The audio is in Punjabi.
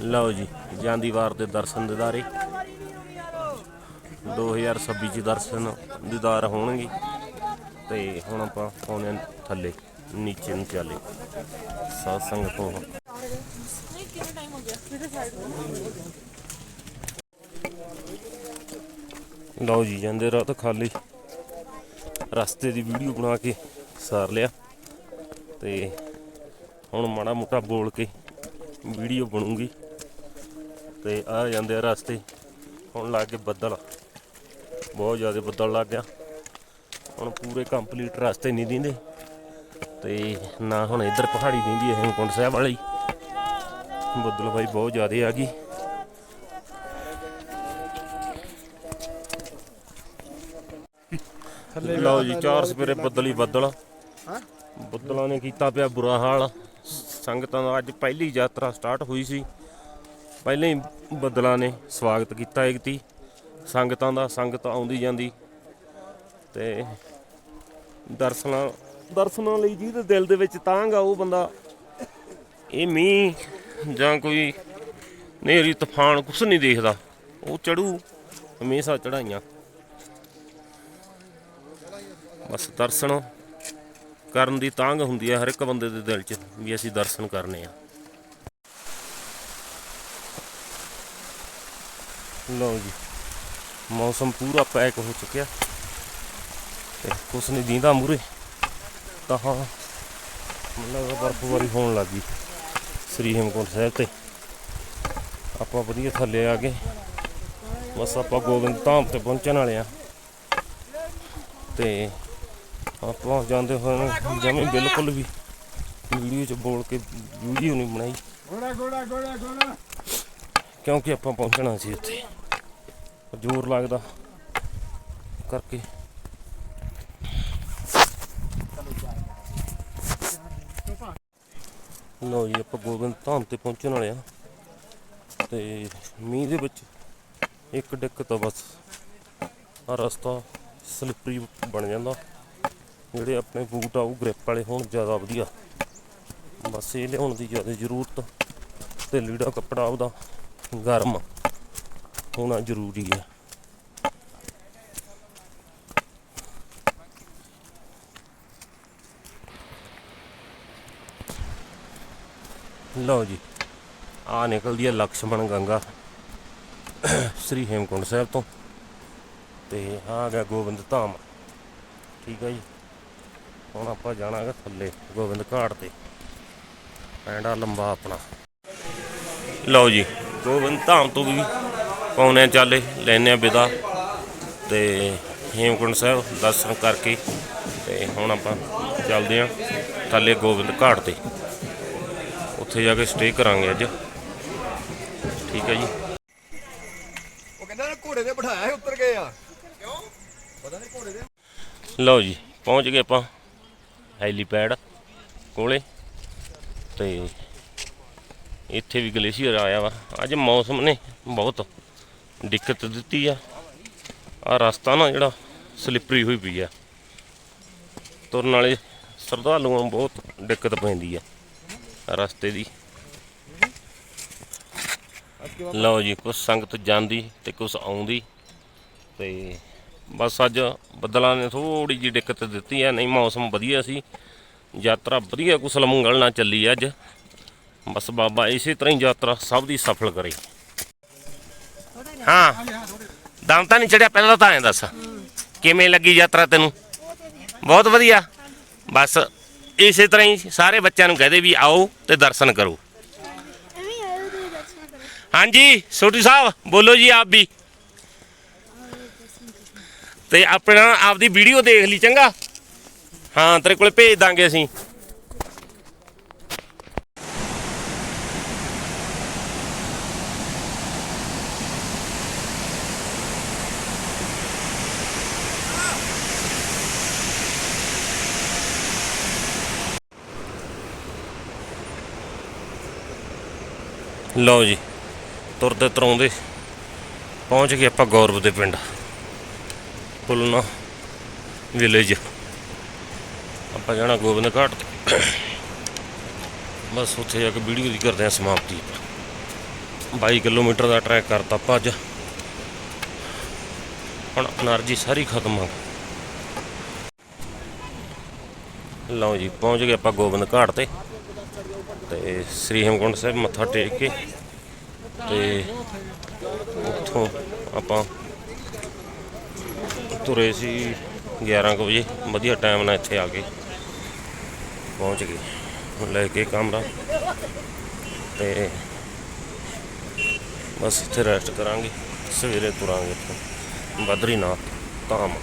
ਲਓ ਜੀ ਜਾਂਦੀ ਵਾਰ ਦੇ ਦਰਸ਼ਨ ਦਿਦਾਰੇ। 2026 ਚ ਦਰਸ਼ਨ ਦਿਦਾਰ ਹੋਣਗੇ ਤੇ ਹੁਣ ਆਪਾਂ ਪਾਉਣੇ ਥੱਲੇ, ਨੀਚੇ ਨੂੰ ਚਾਲੇ। ਸਾਧ ਸੰਗਤ ਤੋਂ ਕਿੰਨਾ ਟਾਈਮ ਹੋ। ਗਿਆ ਕਿਹਦੇ ਸਾਈਡ ਲਓ ਜੀ, ਜਾਂਦੇ ਰਾਹ ਤਾਂ ਖਾਲੀ। ਰਸਤੇ ਦੀ ਵੀਡੀਓ ਬਣਾ ਕੇ ਸਾਰ ਲਿਆ। ਤੇ ਹੁਣ ਮਾੜਾ ਮੋਟਾ ਬੋਲ ਕੇ ਵੀਡੀਓ ਬਣੂਗੀ। ਤੇ ਆ ਜਾਂਦੇ ਆ ਰਸਤੇ। ਹੁਣ ਲੱਗ ਗਏ ਬੱਦਲ। ਬਹੁਤ ਜ਼ਿਆਦਾ ਬੱਦਲ ਲੱਗ ਗਿਆ। ਹੁਣ ਪੂਰੇ ਕੰਪਲੀਟ ਰਸਤੇ ਨਹੀਂ ਦਿੰਦੇ। ਤੇ ਨਾ ਹੁਣ ਇੱਧਰ ਪਹਾੜੀ ਦਿੰਦੀ ਹੈ ਹੇਮਕੁੰਟ ਸਾਹਿਬ ਵਾਲੀ। ਬੱਦਲ ਬਾਈ ਬਹੁਤ ਜ਼ਿਆਦਾ ਆ ਗਈ। ਲਓ ਜੀ ਚਾਰ ਸਵੇਰੇ ਬੱਦਲ ਹੀ ਬੱਦਲ। ਬੱਦਲਾਂ ਨੇ ਕੀਤਾ ਪਿਆ ਬੁਰਾ ਹਾਲ। ਸੰਗਤਾਂ ਦਾ ਅੱਜ ਪਹਿਲੀ ਯਾਤਰਾ ਸਟਾਰਟ ਹੋਈ ਸੀ। ਪਹਿਲਾਂ ਹੀ ਬੱਦਲਾਂ ਨੇ ਸਵਾਗਤ ਕੀਤਾ ਏਕਤੀ ਸੰਗਤਾਂ ਦਾ ਸੰਗਤ ਆਉਂਦੀ ਜਾਂਦੀ। ਤੇ ਦਰਸ਼ਨਾਂ ਦਰਸ਼ਨਾਂ ਲਈ ਜਿਹਦੇ ਦਿਲ ਦੇ ਵਿੱਚ ਤਾਂਗ ਆ ਉਹ ਬੰਦਾ। ਇਹ ਮੀਂਹ ਜਾਂ ਕੋਈ ਨੇਰੀ ਤੂਫਾਨ ਕੁਛ ਨਹੀਂ ਦੇਖਦਾ। ਉਹ ਚੜੂ, ਹਮੇਸ਼ਾ ਚੜਾਈਆਂ ਬਸ ਦਰਸ਼ਨ ਕਰਨ ਦੀ ਤਾਂਗ ਹੁੰਦੀ ਹੈ ਹਰ ਇੱਕ ਬੰਦੇ ਦੇ ਦਿਲ 'ਚ ਵੀ ਅਸੀਂ ਦਰਸ਼ਨ ਕਰਨੇ ਆ। ਲਓ ਜੀ, ਮੌਸਮ ਪੂਰਾ ਪੈਕ ਹੋ ਚੁੱਕਿਆ। ਤੇ ਕੁਛ ਨਹੀਂ ਦੀਂਦਾ ਮੂਰੇ, ਤਾਂ ਹਾਂ ਮਤਲਬ ਬਰਫ਼ਬਾਰੀ ਹੋਣ ਲੱਗੀ ਸ੍ਰੀ ਹੇਮਕੁੰਟ ਸਾਹਿਬ ਤੇ। ਆਪਾਂ ਵਧੀਆ ਥੱਲੇ ਆ ਗਏ, ਬਸ ਆਪਾਂ ਗੋਬਿੰਦ ਧਾਮ ਤੇ ਪਹੁੰਚਣ ਵਾਲੇ ਆ। ਤੇ ਆਪਾਂ ਜਾਂਦੇ ਹੋਏ ਜਮੇ ਬਿਲਕੁਲ ਵੀ ਵੀਡੀਓ 'ਚ ਬੋਲ ਕੇ ਵੀਡੀਓ ਨਹੀਂ ਬਣਾਈ। ਗੋੜਾ ਗੋੜਾ ਗੋੜਾ ਗੋੜਾ। ਕਿਉਂਕਿ ਆਪਾਂ ਪਹੁੰਚਣਾ ਸੀ ਉੱਥੇ ਜ਼ੋਰ ਲੱਗਦਾ। ਕਰਕੇ। ਲੋ ਜੀ, ਆਪਾਂ ਗੋਬਿੰਦ ਧਾਮ ਤੇ ਪਹੁੰਚਣ ਵਾਲੇ ਆ। ਤੇ ਮੀਂਹ ਦੇ ਵਿੱਚ ਇੱਕ ਦਿੱਕਤ ਆ ਬਸ। ਆ ਰਸਤਾ ਸਲਿੱਪਰੀ ਬਣ ਜਾਂਦਾ। ਜਿਹੜੇ ਆਪਣੇ ਬੂਟ ਆ, ਉਹ ਗ੍ਰਿਪ ਵਾਲੇ ਹੋਣ ਜ਼ਿਆਦਾ ਵਧੀਆ। ਬਸ ਇਹ ਲਿਆਉਣ ਦੀ ਜ਼ਿਆਦਾ ਜ਼ਰੂਰਤ। ਤੇ ਲੀੜਾ ਕੱਪੜਾ ਉਹਦਾ ਗਰਮ। ਹੋਣਾ ਜ਼ਰੂਰੀ ਹੈ ਲਓ ਜੀ ਆ ਨਿਕਲਦੀ ਹੈ ਲਕਸ਼ਮਣ ਗੰਗਾ, ਸ੍ਰੀ ਹੇਮਕੁੰਟ ਸਾਹਿਬ ਤੋਂ। ਤੇ ਆ ਗਿਆ ਗੋਬਿੰਦ ਧਾਮ। ਠੀਕ ਹੈ ਜੀ। ਹੁਣ ਆਪਾਂ ਜਾਣਾਗਾ ਥੱਲੇ ਗੋਬਿੰਦ ਘਾਟ ਤੇ। ਪੈਂਡਾ ਲੰਬਾ ਆਪਣਾ। ਲਓ ਜੀ ਗੋਬਿੰਦ ਧਾਮ ਤੋਂ ਵੀ ਪਾਉਨੇ ਚਾਲੇ ਲੈਨੇ ਆ ਵਿਦਾ। ਤੇ ਹੇਮਕੁੰਟ ਸਾਹਿਬ ਦਰਸ਼ਨ ਕਰਕੇ ਤੇ ਹੁਣ ਆਪਾਂ ਚੱਲਦੇ ਆ ਥੱਲੇ ਗੋਬਿੰਦ ਘਾਟ ਤੇ। ਉੱਥੇ ਜਾ ਕੇ ਸਟੇ ਕਰਾਂਗੇ ਅੱਜ। ਠੀਕ ਹੈ ਜੀ। ਉਹ ਕਹਿੰਦਾ ਘੋੜੇ ਤੇ ਬਿਠਾਇਆ ਸੀ ਉੱਤਰ ਗਏ ਆ। ਕਿਉਂ? ਪਤਾ ਨਹੀਂ ਘੋੜੇ ਦੇ ਲਓ ਜੀ ਪਹੁੰਚ ਗਏ ਆਪਾਂ ਹੈਲੀਪੈਡ ਕੋਲੇ। ਤੇ ਇੱਥੇ ਵੀ ਗਲੇਸ਼ੀਅਰ ਆਇਆ ਵਾ। ਅੱਜ ਮੌਸਮ ਨੇ ਬਹੁਤ ਦਿੱਕਤ ਦਿੱਤੀ ਆ। ਆ ਰਸਤਾ ਨਾ ਜਿਹੜਾ ਸਲਿੱਪਰੀ ਹੋਈ ਪਈ ਆ। ਤੁਰਨ ਵਾਲੇ ਸ਼ਰਧਾਲੂਆਂ ਨੂੰ ਬਹੁਤ ਦਿੱਕਤ ਪੈਂਦੀ ਆ ਰਸਤੇ ਦੀ। ਲਓ ਜੀ, ਕੁਛ ਸੰਗਤ ਜਾਂਦੀ ਤੇ ਕੁਛ ਆਉਂਦੀ ਤੇ ਬਸ ਅੱਜ ਬੱਦਲਾਂ ਨੇ ਥੋੜੀ ਜਿਹੀ ਦਿੱਕਤ ਦਿੱਤੀ ਹੈ ਨਹੀਂ, ਮੌਸਮ ਵਧੀਆ ਸੀ। ਯਾਤਰਾ ਵਧੀਆ ਕੁਸਲ ਮੰਗਲ ਨਾਲ ਚੱਲੀ ਅੱਜ। ਬਸ ਬਾਬਾ ਇਸੇ ਤਰ੍ਹਾਂ ਹੀ ਯਾਤਰਾ ਸਭ ਦੀ ਸਫਲ ਕਰੇ। ਹਾਂ। ਦਮ ਤਾਂ ਨਹੀਂ ਚੜਿਆ, ਪਹਿਲਾਂ ਤਾਂ ਐਂ ਦੱਸ। ਕਿਵੇਂ ਲੱਗੀ ਯਾਤਰਾ ਤੈਨੂੰ? ਬਹੁਤ ਵਧੀਆ। ਬਸ ਇਸੇ ਤਰ੍ਹਾਂ ਹੀ ਸਾਰੇ ਬੱਚਿਆਂ ਨੂੰ ਕਹਦੇ ਵੀ ਆਓ ਤੇ ਦਰਸ਼ਨ ਕਰੋ। ਹਾਂਜੀ, ਛੋਟੀ ਸਾਹਿਬ, ਬੋਲੋ ਜੀ ਆਪ ਵੀ। ਤੇ ਆਪਣਾ ਆਪਦੀ ਵੀਡੀਓ ਦੇਖ ਲਈ, ਚੰਗਾ? ਹਾਂ, ਤੇਰੇ ਕੋਲੇ ਭੇਜ ਦਾਂਗੇ ਅਸੀਂ। ਲਓ ਜੀ, ਤੁਰਦੇ ਤਰਾਉਂਦੇ ਪਹੁੰਚ ਗਏ ਆਪਾਂ ਗੌਰਵ ਦੇ ਪਿੰਡ। ਪੁਲਨਾ ਵਿਲੇਜ ਆਪਾਂ ਜਾਣਾ ਗੋਬਿੰਦ ਘਾਟ ਤੇ। ਬਸ ਉੱਥੇ ਜਾ ਕੇ ਵੀਡੀਓ ਦੀ ਕਰਦੇ ਆ ਸਮਾਪਤੀ। 22 ਕਿਲੋਮੀਟਰ ਦਾ ਟਰੈਕ ਕਰਤਾ ਆਪਾਂ ਅੱਜ। ਹੁਣ એનર્ਜੀ ਸਾਰੀ ਖਤਮ ਆ ਲਓ ਜੀ, ਪਹੁੰਚ ਗਏ ਆਪਾਂ ਗੋਬਿੰਦ ਘਾਟ ਤੇ। ਤੇ ਸ੍ਰੀ ਹੇਮਕੁੰਟ ਸਾਹਿਬ ਮੱਥਾ ਟੇਕ ਕੇ ਤੇ ਉੱਥੋਂ ਆਪਾਂ ਤੁਰੇ ਸੀ 11 ਕੁ ਵਜੇ। ਵਧੀਆ ਟਾਈਮ ਨਾਲ ਇੱਥੇ ਆ ਕੇ ਪਹੁੰਚ ਗਏ। ਹੁਣ ਲੈ ਕੇ ਕਮਰਾ ਤੇ ਬਸ ਇੱਥੇ ਰੈਸਟ ਕਰਾਂਗੇ। ਸਵੇਰੇ ਤੁਰਾਂਗੇ ਇੱਥੋਂ। ਬਦਰੀਨਾਥ ਧਾਮ।